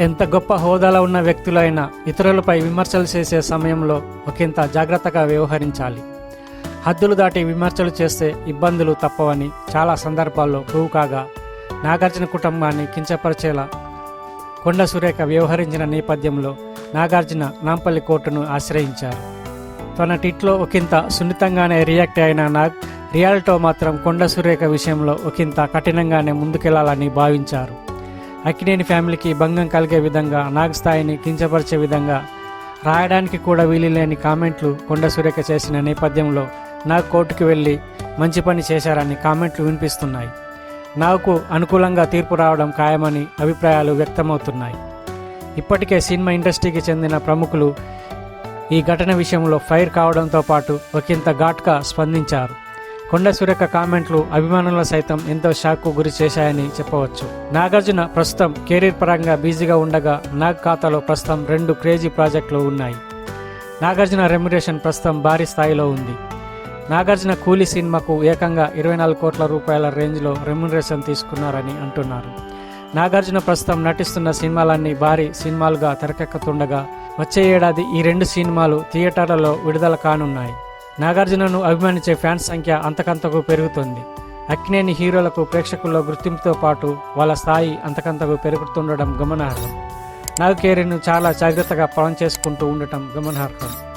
ఎంత గొప్ప హోదాలో ఉన్న వ్యక్తులైనా ఇతరులపై విమర్శలు చేసే సమయంలో ఒకంత జాగ్రత్తగా వ్యవహరించాలి. హద్దులు దాటి విమర్శలు చేస్తే ఇబ్బందులు తప్పవని చాలా సందర్భాల్లో ప్రూవ్ కాగా నాగార్జున కుటుంబాన్ని కించపరిచేలా కొండ సురేఖ వ్యవహరించిన నేపథ్యంలో నాగార్జున నాంపల్లి కోర్టును ఆశ్రయించారు. తన టిట్లో ఒకంత సున్నితంగానే రియాక్ట్ అయిన నాగ్ రియాల్టో మాత్రం కొండ సురేఖ విషయంలో ఒకంత కఠినంగానే ముందుకెళ్ళాలని భావించారు. అక్కినేని ఫ్యామిలీకి భంగం కలిగే విధంగా నాగస్థాయిని కించపరిచే విధంగా రాయడానికి కూడా వీలులేని కామెంట్లు కొండ సురేఖ చేసిన నేపథ్యంలో నాగ్ కోర్టుకు వెళ్ళి మంచి పని చేశారని కామెంట్లు వినిపిస్తున్నాయి. నాకు అనుకూలంగా తీర్పు రావడం ఖాయమని అభిప్రాయాలు వ్యక్తమవుతున్నాయి. ఇప్పటికే సినిమా ఇండస్ట్రీకి చెందిన ప్రముఖులు ఈ ఘటన విషయంలో ఫైర్ కావడంతో పాటు ఒకంత ఘాట్గా స్పందించారు. కొండ సురేఖ కామెంట్లు అభిమానుల సైతం ఎంతో షాక్కు గురి చేశాయని చెప్పవచ్చు. నాగార్జున ప్రస్తుతం కెరీర్ పరంగా బిజీగా ఉండగా నాగ్ ఖాతాలో ప్రస్తుతం రెండు క్రేజీ ప్రాజెక్టులు ఉన్నాయి. నాగార్జున రెమ్యురేషన్ ప్రస్తుతం భారీ స్థాయిలో ఉంది. నాగార్జున కూలీ సినిమాకు ఏకంగా ఇరవై నాలుగు కోట్ల రూపాయల రేంజ్లో రెమ్యునరేషన్ తీసుకున్నారని అంటున్నారు. నాగార్జున ప్రస్తుతం నటిస్తున్న సినిమాలన్నీ భారీ సినిమాలుగా తెరకెక్కుతుండగా వచ్చే ఏడాది ఈ రెండు సినిమాలు థియేటర్లలో విడుదల కానున్నాయి. నాగార్జునను అభిమానించే ఫ్యాన్స్ సంఖ్య అంతకంతకు పెరుగుతుంది. అక్కినేని హీరోలకు ప్రేక్షకుల్లో గుర్తింపుతో పాటు వాళ్ళ స్థాయి అంతకంతకు పెరుగుతుండడం గమనార్హం. నాగ్ కెరీర్ను చాలా జాగ్రత్తగా ప్లాన్ చేసుకుంటూ ఉండటం గమనార్హం.